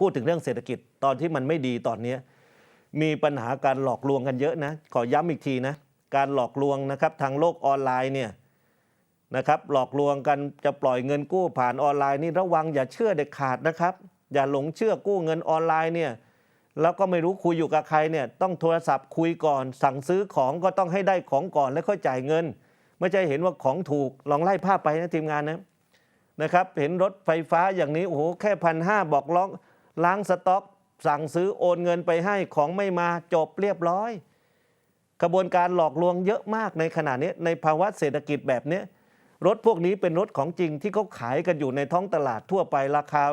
พูดถึงเรื่องเศรษฐกิจตอนที่มันไม่ดีตอนนี้มีปัญหาการหลอกลวงกันเยอะนะ ขอย้ำอีกทีนะ การหลอกลวงนะครับทางโลกออนไลน์เนี่ยนะครับหลอกลวงกันจะปล่อยเงินกู้ผ่านออนไลน์นี่ระวังอย่าเชื่อเด็ดขาดนะครับ อย่าหลงเชื่อกู้เงินออนไลน์เนี่ยแล้วก็ไม่รู้คุยอยู่กับใครเนี่ยต้องโทรศัพท์คุยก่อน สั่งซื้อของก็ต้องให้ได้ของก่อนแล้วค่อยจ่ายเงิน ไม่ใช่เห็นว่าของถูกลองไล่ภาพไปนะทีมงานนะนะครับเห็นรถไฟฟ้าอย่างนี้โอ้โหแค่พันห้าบอกล้อง ล้างสต็อก สั่งซื้อโอนเงินไปให้ของไม่มาจบเรียบร้อยกระบวนการหลอกลวงเยอะมากในขณะนี้ในภาวะเศรษฐกิจแบบนี้รถพวกนี้เป็นรถของจริงที่เขาขายกันอยู่ในท้องตลาดทั่วไปราคา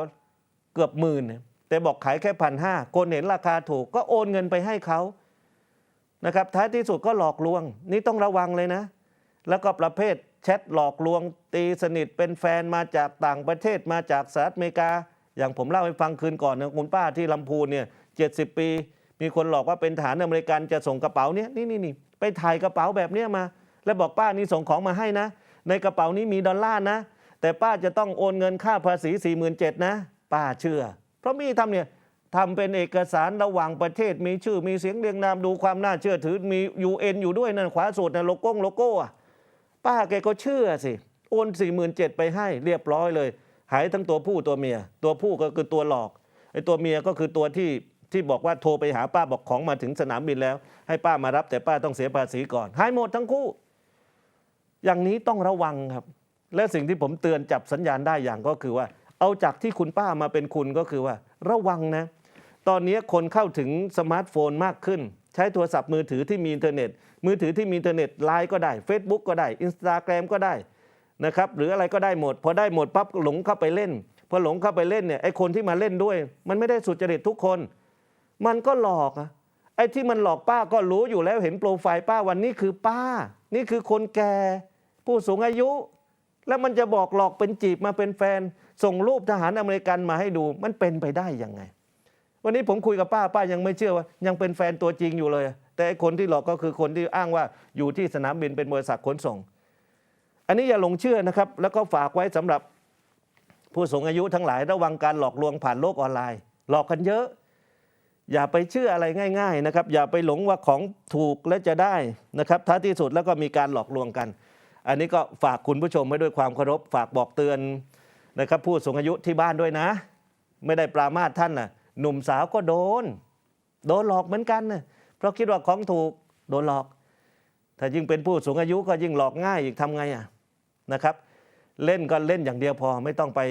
เกือบหมื่นแต่บอกขายแค่พันห้าคนเห็นราคาถูกก็โอนเงินไปให้เขานะครับท้ายที่สุดก็หลอกลวง นี่ต้องระวังเลยนะ แล้วก็ประเภทแชทหลอกลวงตีสนิทเป็นแฟนมาจากต่างประเทศมาจากสหรัฐอเมริกา อย่างผมเล่าให้ฟังคืนก่อนนะคุณป้าที่ลำพูนเนี่ยเจ็ดสิบปี มีคนหลอกว่าเป็นฐานอเมริกันจะส่งกระเป๋าเนี่ยนี่นี่นี่ไปถ่ายกระเป๋าแบบเนี้ยมา แล้วบอกป้านี่ส่งของมาให้นะ ในกระเป๋านี้มีดอลลาร์นะ แต่ป้าจะต้องโอนเงินค่าภาษี4 7 0 0 0นะ ป้าเชื่อ เพราะมีทำเนี่ยทำเป็นเอกสารระหว่างประเทศมีชื่อมีเสียงเรียงนามดูความน่าเชื่อถือมี UN อยู่ด้วยนั่นขวาสุดนะโลโก้โลโก้อะป้าแกก็เชื่อสิ โอน4 7 0 0 0ไปให้เรียบร้อยเลย หายทั้งตัวผู้ตัวเมีย ตัวผู้ก็คือตัวหลอกไอ้ตัวเมียก็คือตัวที่ที่บอกว่าโทรไปหาป้าบอกของมาถึงสนามบินแล้ว ให้ป้ามารับแต่ป้าต้องเสียภาษีก่อนหายหมดทั้งคู่ อย่างนี้ต้องระวังครับ และสิ่งที่ผมเตือนจับสัญญาณได้อย่างก็คือว่า เอาจากที่คุณป้ามาเป็นคุณก็คือว่า ระวังนะ ตอนนี้คนเข้าถึงสมาร์ทโฟนมากขึ้น ใช้โทรศัพท์มือถือที่มีอินเทอร์เน็ต มือถือที่มีอินเทอร์เน็ตไลน์ก็ได้ Facebook ก็ได้อินสตาแกรมก็ได้ นะครับหรืออะไรก็ได้หมด พอได้หมดปั๊บหลงเข้าไปเล่น พอหลงเข้าไปเล่นเนี่ยไอ้คนที่มาเล่นด้วย มันไม่ได้สุจริตทุกคน มันก็หลอกอะไอ้ที่มันหลอกป้าก็รู้อยู่แล้วเห็นโปรไฟล์ป้าวันนี้คือป้า นี่คือคนแก่ผู้สูงอายุ แล้วมันจะบอกหลอกเป็นจีบมาเป็นแฟน ส่งรูปทหารอเมริกันมาให้ดูมันเป็นไปได้ยังไง วันนี้ผมคุยกับป้าป้ายังไม่เชื่อว่า ยังเป็นแฟนตัวจริงอยู่เลย แต่ไอ้คนที่หลอกก็คือคนที่อ้างว่าอยู่ที่สนามบินเป็นบริษัทขนส่ง อันนี้อย่าหลงเชื่อนะครับ แล้วก็ฝากไว้สำหรับผู้สูงอายุทั้งหลายระวังการหลอกลวงผ่านโลกออนไลน์ หลอกกันเยอะ อย่าไปเชื่ออะไรง่าย ๆนะครับ อย่าไปหลงว่าของถูกและจะได้นะครับท้ายที่สุดแล้วก็มีการหลอกลวงกัน อันนี้ก็ฝากคุณผู้ชมไว้ด้วยความเคารพฝากบอกเตือนนะครับ ผู้สูงอายุที่บ้านด้วยนะ ไม่ได้ปรามาท่านนะหนุ่มสาวก็โดน โดนหลอกเหมือนกันนะเพราะคิดว่าของถูกโดนหลอก ถ้ายิ่งเป็นผู้สูงอายุก็ยิ่งหลอกง่ายอีกทำไงอะ นะครับ เล่นก็เล่นอย่างเดียวพอไม่ต้องไป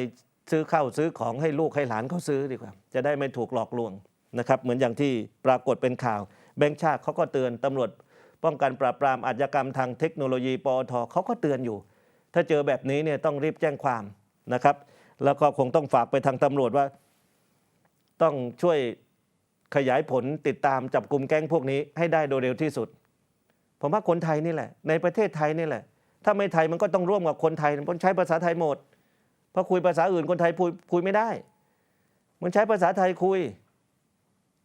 ซื้อข้าวซื้อของให้ลูกให้หลานเขาซื้อดีกว่า จะได้ไม่ถูกหลอกลวงนะครับ เหมือนอย่างที่ปรากฏเป็นข่าว แบงค์ชาติเขาก็เตือนตำรวจ ป้องกันปราบปรามอาชญากรรมทางเทคโนโลยีปอทเขาก็เตือนอยู่ ถ้าเจอแบบนี้เนี่ยต้องรีบแจ้งความนะครับ แล้วก็คงต้องฝากไปทางตำรวจว่า ต้องช่วยขยายผลติดตามจับกลุ่มแก๊งพวกนี้ให้ได้โดยเร็วที่สุด ผมว่าคนไทยนี่แหละ ในประเทศไทยนี่แหละ ถ้าไม่ไทยมันก็ต้องร่วมกับคนไทยมันใช้ภาษาไทยหมดพราะคุยภาษาอื่นคนไทยคุยคุยไม่ได้ มันใช้ภาษาไทยคุย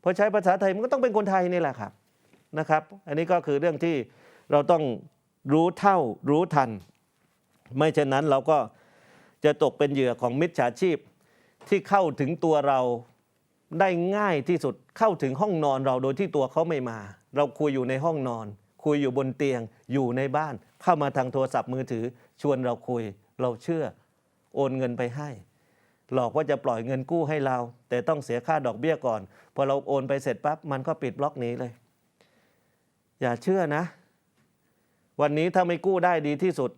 พอใช้ภาษาไทยมันก็ต้องเป็นคนไทยนี่แหละครับนะครับ อันนี้ก็คือเรื่องที่เราต้องรู้เท่ารู้ทัน ไม่เช่นนั้นเราก็จะตกเป็นเหยื่อของมิจฉาชีพที่เข้าถึงตัวเราได้ง่ายที่สุดเข้าถึงห้องนอนเราโดยที่ตัวเขาไม่มา เราคุยอยู่ในห้องนอน คุยอยู่บนเตียงอยู่ในบ้าน เข้ามาทางโทรศัพท์มือถือ ชวนเราคุยเราเชื่อ โอนเงินไปให้ หลอกว่าจะปล่อยเงินกู้ให้เรา แต่ต้องเสียค่าดอกเบี้ยก่อน พอเราโอนไปเสร็จปั๊บมันก็ปิดบล็อกนี้เลย อย่าเชื่อนะ วันนี้ถ้าไม่กู้ได้ดีที่สุด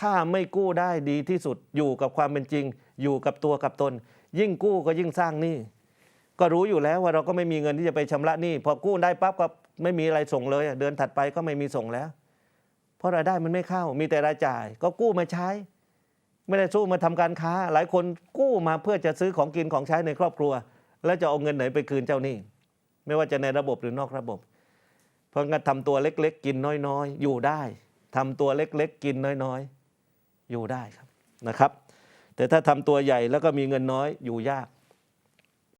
ถ้าไม่กู้ได้ดีที่สุดอยู่กับความเป็นจริง อยู่กับตัวกับตน ยิ่งกู้ก็ยิ่งสร้างหนี้ ก็รู้อยู่แล้วว่าเราก็ไม่มีเงินที่จะไปชำระหนี้พอกู้ได้ปั๊บก็ไม่มีอะไรส่งเลย เดือนถัดไปก็ไม่มีส่งแล้ว เพราะรายได้มันไม่เข้ามีแต่รายจ่าย ก็กู้มาใช้ ไม่ได้สู้มาทำการค้า หลายคนกู้มาเพื่อจะซื้อของกินของใช้ในครอบครัว แล้วจะเอาเงินไหนไปคืนเจ้าหนี้ ไม่ว่าจะในระบบหรือนอกระบบ เพราะงั้นทำตัวเล็กๆ กินน้อยๆ อยู่ได้ทำตัวเล็กๆ กินน้อยๆ อยู่ได้ครับนะครับ แต่ถ้าทำตัวใหญ่แล้วก็มีเงินน้อยอยู่ยาก